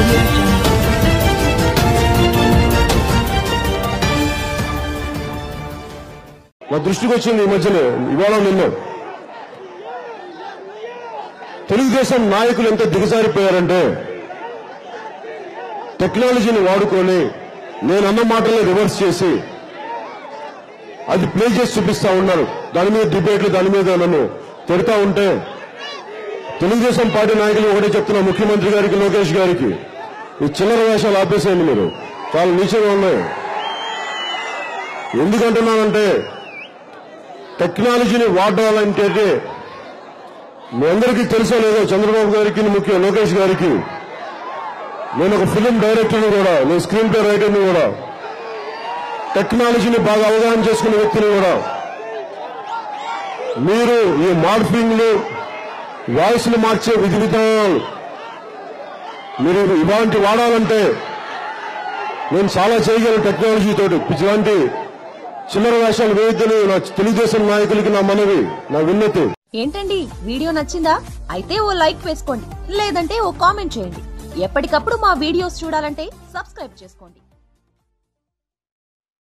audio నా దృష్టికి వచ్చింది ఈ మధ్యలో ఇవాళ నిన్న. తెలుగుదేశం నాయకులు ఎంత దిగజారిపోయారంటే టెక్నాలజీని వాడుకొని నేను అన్న మాటల్ని రివర్స్ చేసి అది ప్లే చేసి చూపిస్తా ఉన్నారు. దాని మీద డిబేట్లు దాని మీద నన్ను తిడతా ఉంటే తెలుగుదేశం పార్టీ నాయకులు ఒకటే చెప్తున్నా ముఖ్యమంత్రి గారికి లోకేష్ గారికి. ఈ చిల్లర వేషాలు ఆపేసేయండి మీరు. చాలా నీచంగా ఉన్నాయి. ఎందుకంటున్నానంటే టెక్నాలజీని వాడాలంటే మీ అందరికీ తెలుసో లేదో చంద్రబాబు గారికి ముఖ్య లోకేష్ గారికి. నేను ఒక ఫిలిం డైరెక్టర్ని కూడా నేను స్క్రీన్ ప్లే రైటర్ని కూడా టెక్నాలజీని బాగా అవగాహన చేసుకునే వ్యక్తిని కూడా. మీరు ఈ మార్ఫింగ్లు వాయిస్లు మార్చే విధి విధానాలు మీరు ఇలాంటి వాడాలంటే నేను చాలా చేయగలను టెక్నాలజీ తోటి. ఇలాంటి చిల్లర వేషాలు వేయద్దని నా తెలుగుదేశం నాయకులకి నా మనవి నా విన్నతి. ఏంటండి? వీడియో నచ్చిందా? అయితే ఓ లైక్ వేసుకోండి. లేదంటే ఓ కామెంట్ చేయండి. ఎప్పటికప్పుడు మా వీడియోస్ చూడాలంటే సబ్స్క్రైబ్ చేసుకోండి.